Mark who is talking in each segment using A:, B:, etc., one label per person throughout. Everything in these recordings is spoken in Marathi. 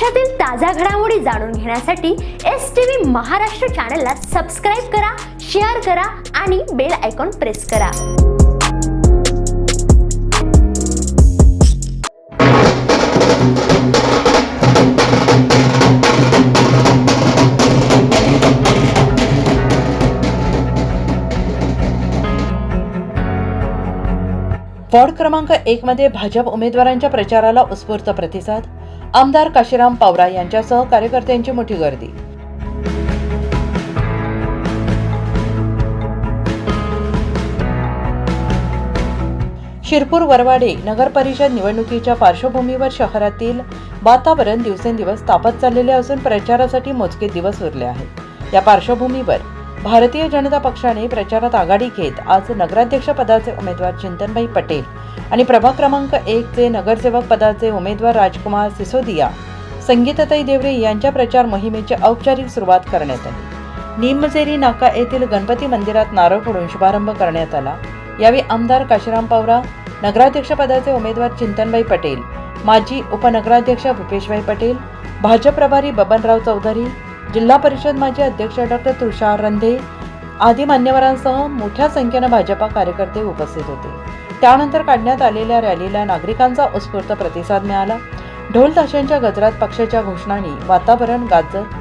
A: महाराष्ट्रातील ताज्या घडामोडी जाणून घेण्यासाठी एस टी व्ही महाराष्ट्र चॅनलला सबस्क्राईब करा शेअर करा आणि बेल आयकॉन प्रेस करा.
B: वॉर्ड क्रमांक एक मध्ये भाजप उमेदवारांच्या प्रचाराला उत्स्फूर्त प्रतिसाद? आमदार काशीराम पावरा यांच्यासह कार्यकर्त्यांची मोठी गर्दी. शिरपूर वरवाडे नगर परिषद निवडणुकीच्या पार्श्वभूमीवर शहरातील वातावरण दिवसेंदिवस तापत चाललेले असून प्रचारासाठी मोजके दिवस उरले आहेत. या पार्श्वभूमीवर भारतीय जनता पक्षाने प्रचारात आघाडी घेत आज नगराध्यक्ष पदाचे उमेदवार चिंतनभाई पटेल आणि प्रभाग क्रमांक एकचे नगरसेवक पदाचे उमेदवार राजकुमार सिसोदिया संगीताताई देवरे यांच्या प्रचार मोहिमेची औपचारिक सुरुवात करण्यात आली. निमजेरी नाका येथील गणपती मंदिरात नारळ फोडून शुभारंभ करण्यात आला. यावेळी आमदार काशीराम पवारा नगराध्यक्षपदाचे उमेदवार चिंतनबाई पटेल माजी उपनगराध्यक्ष भूपेशभाई पटेल भाजप प्रभारी बबनराव चौधरी जिल्हा परिषद माजी अध्यक्ष डॉक्टर तुषार रंधे आदी मान्यवरांसह मोठ्या संख्येनं भाजपा कार्यकर्ते उपस्थित होते. त्यानंतर काढण्यात आलेल्या रॅलीला नागरिकांचा उत्स्फूर्त प्रतिसाद मिळाला. ढोल ताशांच्या गजरात पक्षाच्या घोषणांनी वातावरण गाजत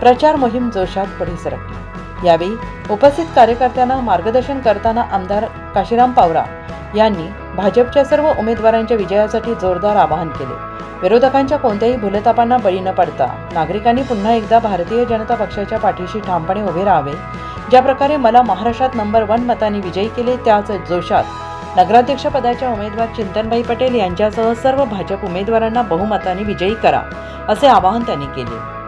B: प्रचार मोहीम जोशात पुढे सरकली. यावेळी उपस्थित कार्यकर्त्यांना मार्गदर्शन करताना आमदार काशीराम पावरा यांनी भाजपच्या सर्व उमेदवारांच्या विजयासाठी जोरदार आवाहन केले. विरोधकांच्या कोणत्याही भूलतापांना बळी न पडता नागरिकांनी पुन्हा एकदा भारतीय जनता पक्षाच्या पाठीशी ठामपणे उभे राहावे. ज्या प्रकारे मला महाराष्ट्रात नंबर वन मतांनी विजयी केले त्याच जोशात नगराध्यक्ष पदाच्या उमेदवार चिंतनबाई पटेल यांच्यासह सर्व भाजप उमेदवारांना बहुमताने विजयी करा असे आवाहन त्यांनी केले.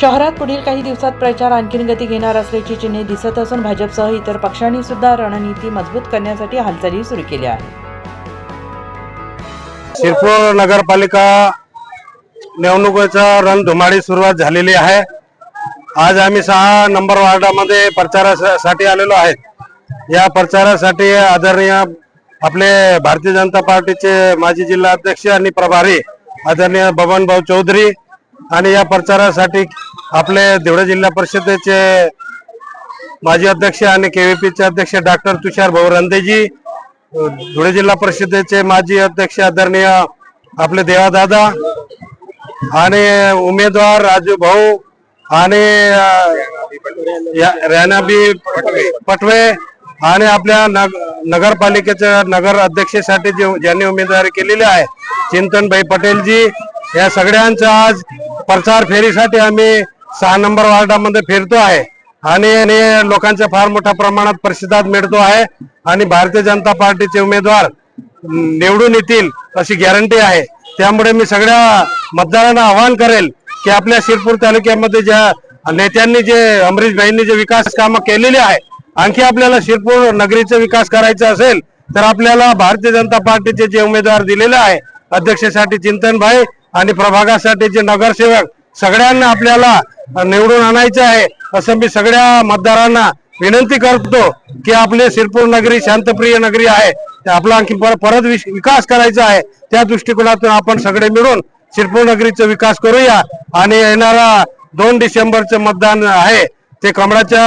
B: शहरात पुढील काही दिवसात प्रचार आणखीन गती घेणार असल्याची चिन्हे दिसत असून भाजपसह इतर पक्षांनी सुद्धा रणनीती मजबूत करण्यासाठी हालचाली सुरू केल्या. आहेत
C: शिरपूर नगरपालिका निवडणुकीचा रणधुमाळी सुरुवात झालेली आहे. आज आम्ही सहा नंबर वार्डामध्ये प्रचारासाठी आलेलो आहेत. या प्रचारासाठी आदरणीय आपले भारतीय जनता पार्टीचे माजी जिल्हा अध्यक्ष आणि प्रभारी आदरणीय बबनभाऊ चौधरी आणि या प्रचारासाठी आपले देवळे जिल्हा परिषदेचे माजी अध्यक्ष आणि केव्हीपीचे अध्यक्ष डॉक्टर तुषार भाऊ रंदेजी धुळे जिल्हा परिषदेचे माजी अध्यक्ष आदरणीय आपले देवादादा आणि उमेदवार राजू भाऊ आणि रॅनाबी पटवे आणि आपल्या नग नगरपालिकेच्या नगर अध्यक्षेसाठी जे ज्यांनी उमेदवारी केलेली आहे चिंतनभाई पटेलजी या सगळ्यांचा आज प्रचार फेरीसाठी आम्ही सहा नंबर वार्डामध्ये फिरतो आहे. आणि आणि फार मोठ्या प्रमाणात प्रतिसाद मिळतो आहे. आणि भारतीय जनता पार्टीचे उमेदवार निवडून येतील अशी गॅरंटी आहे. त्यामुळे मी सगळ्या मतदारांना आवाहन करेल की आपल्या शिरपूर तालुक्यामध्ये ज्या नेत्यांनी जे अमरीश भाईंनी जे विकास कामं केलेली आहे आणखी आपल्याला शिरपूर नगरीचा विकास करायचा असेल तर आपल्याला भारतीय जनता पार्टीचे जे उमेदवार दिलेले आहे अध्यक्षासाठी चिंतन भाई आणि प्रभागासाठी जे नगरसेवक सगळ्यांना आपल्याला निवडून आणायचं आहे असं मी सगळ्या मतदारांना विनंती करतो की आपले शिरपूर नगरी शांतप्रिय नगरी आहे ते आपला आणखी पर- परत विश- विकास करायचा आहे त्या दृष्टिकोनातून आपण सगळे मिळून शिरपूर नगरीचा विकास करूया. आणि येणारा दोन डिसेंबरचं मतदान आहे ते कमळाच्या